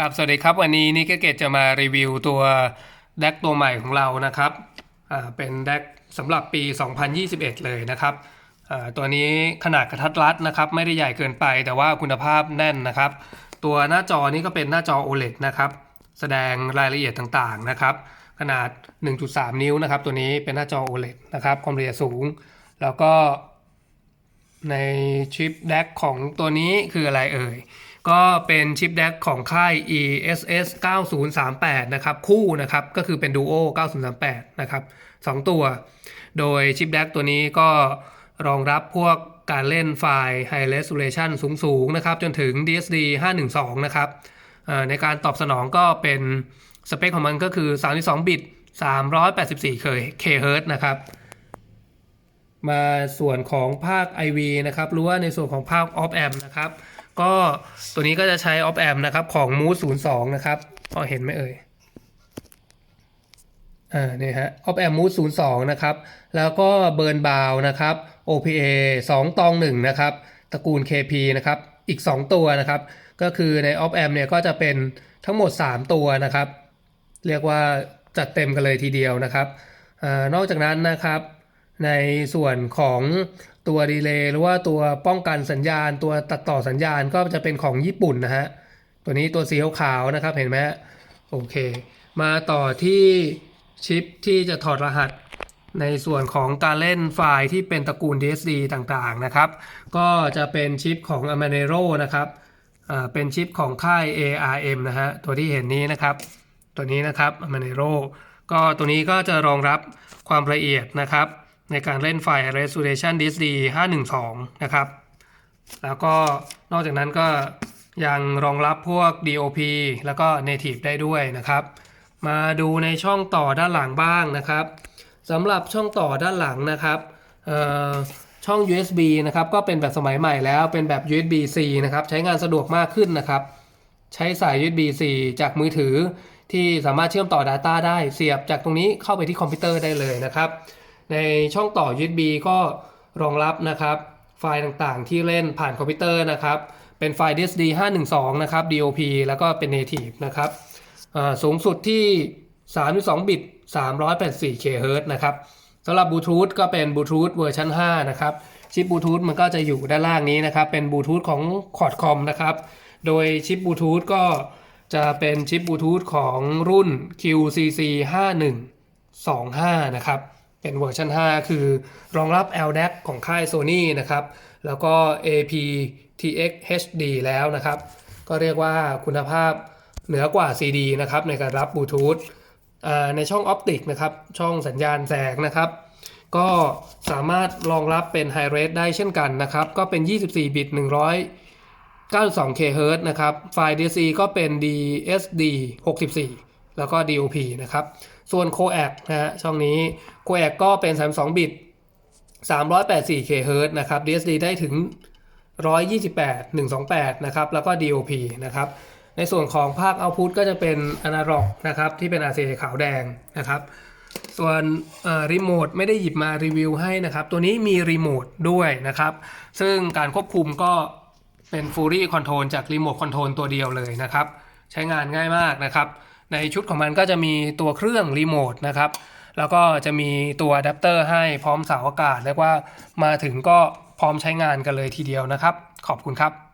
ครับ สวัสดีครับ วันนี้นิกเกตจะมารีวิวตัวแดกตัวใหม่ของเรานะครับเป็นแดกสำหรับปี 2021 เลยนะครับ ตัวนี้ขนาดกระทัดรัดนะครับ ไม่ได้ใหญ่เกินไปแต่ว่าคุณภาพแน่นนะครับ ตัวหน้าจอนี้ก็เป็นหน้าจอ OLED นะครับ แสดงรายละเอียดต่างๆนะครับ ขนาด 1.3 นิ้วนะครับ ตัวนี้เป็นหน้าจอ OLED นะครับ ความละเอียดสูง แล้วก็ในชิป DAC ของตัวนี้คืออะไรเอ่ย ก็เป็นชิป DAC ของค่าย ESS 9038 นะครับ คู่นะครับ ก็คือเป็น Duo 9038 นะครับ 2 ตัว โดยชิป DAC ตัวนี้ก็รองรับพวกการเล่นไฟล์ High Resolution สูง ๆ นะครับ จนถึง DSD 512 นะครับ ในการตอบสนองก็เป็นสเปคของมันก็คือ 32 บิต 384 kHz นะครับ มาส่วนของภาค IV นะครับ หรือว่าในส่วนของภาค Op Amp นะครับ ก็ตัวนี้ก็จะใช้ Op Amp นะครับ ของ Mood 02นะครับพอเห็นไหมเอ่ยอ่านี่ฮะ Op Amp Mood 02นะครับ แล้วก็เบิร์นบาวนะครับ OPA 2 ตอง1นะครับตระกูล KP นะครับ อีก 2 ตัวนะครับ ก็คือใน Op Amp เนี่ยก็จะเป็นทั้งหมด 3 ตัวนะครับ เรียกว่าจัดเต็มกันเลยทีเดียวนะครับอนอกจากนั้นนะครับ ในส่วนของตัวดีเลย์หรือว่าตัวป้องกันสัญญาณ ตัวตัดต่อสัญญาณก็จะเป็นของญี่ปุ่นนะฮะ ตัวนี้ตัวสีขาวนะครับเห็นไหมฮะโอเค มาต่อที่ชิปที่จะถอดรหัสในส่วนของการเล่นไฟล์ที่เป็นตระกูล DSD ต่างๆนะครับ ก็จะเป็นชิปของ Amanero นะครับเป็นชิปของค่าย ARM นะฮะ ตัวที่เห็นนี้นะครับ ตัวนี้นะครับ Amanero ก็ตัวนี้ก็จะรองรับความละเอียดนะครับ ในการเล่นไฟล์ Resolution DSD 512 นะครับ แล้วก็นอกจากนั้นก็ยังรองรับพวก DOP แล้วก็ Native ได้ด้วยนะครับ มาดูในช่องต่อด้านหลังบ้างนะครับสำหรับช่องต่อด้านหลังนะครับช่อง USB นะครับก็เป็นแบบสมัยใหม่แล้วเป็นแบบ USB-C นะครับใช้งานสะดวกมากขึ้นนะครับ ใช้สาย USB-C จากมือถือที่สามารถเชื่อมต่อ Data ได้เสียบจากตรงนี้เข้าไปที่คอมพิวเตอร์ได้เลยนะครับ ในช่องต่อ USB ก็รองรับนะครับ ไฟล์ต่างๆ ที่เล่นผ่านคอมพิวเตอร์นะครับ เป็นไฟล์ DSD 512 นะครับ DOP แล้วก็เป็น Native นะครับสูงสุดที่ 32 บิต 384 kHz นะครับสำหรับบลูทูธก็เป็นบลูทูธเวอร์ชัน5นะครับ ชิปบลูทูธมันก็จะอยู่ด้านล่างนี้นะครับ เป็นบลูทูธของ Qualcomm นะครับ โดยชิปบลูทูธก็จะเป็นชิปบลูทูธของรุ่น QCC 5125 นะครับ เป็นเวอร์ชัน5 คือรองรับ LDAC ของค่าย Sony นะครับ แล้วก็ aptX HD แล้วนะครับ ก็เรียกว่าคุณภาพเหนือกว่า CD นะครับในการรับบลูทูธในช่องออปติกนะครับช่องสัญญาณแสงนะครับ ก็สามารถรองรับเป็น High Res ได้เช่นกันนะครับ ก็เป็น 24 บิต 192 kHz นะครับ ไฟล์ DSC ก็เป็น DSD 64 แล้วก็ DOP นะครับ ส่วน Coax นะฮะช่องนี้ Coax ก็เป็น 32 บิต 384 kHz นะครับ DSD ได้ถึง 128 128 นะครับ แล้วก็ DOP นะครับ ในส่วนของภาค Output ก็จะเป็น Analog นะครับ ที่เป็น RCA ขาวแดงนะครับ ส่วนรีโมทไม่ได้หยิบมารีวิวให้นะครับ ตัวนี้มีรีโมทด้วยนะครับ ซึ่งการควบคุมก็เป็น Fully Control จากรีโมทคอนโทรลตัวเดียวเลยนะครับ ใช้งานง่ายมากนะครับ ในชุดของมันก็จะมีตัวเครื่องรีโมทนะครับ แล้วก็จะมีตัวอะแดปเตอร์ให้พร้อมเสาอากาศเรียกว่ามาถึงก็พร้อมใช้งานกันเลยทีเดียวนะครับ ขอบคุณครับ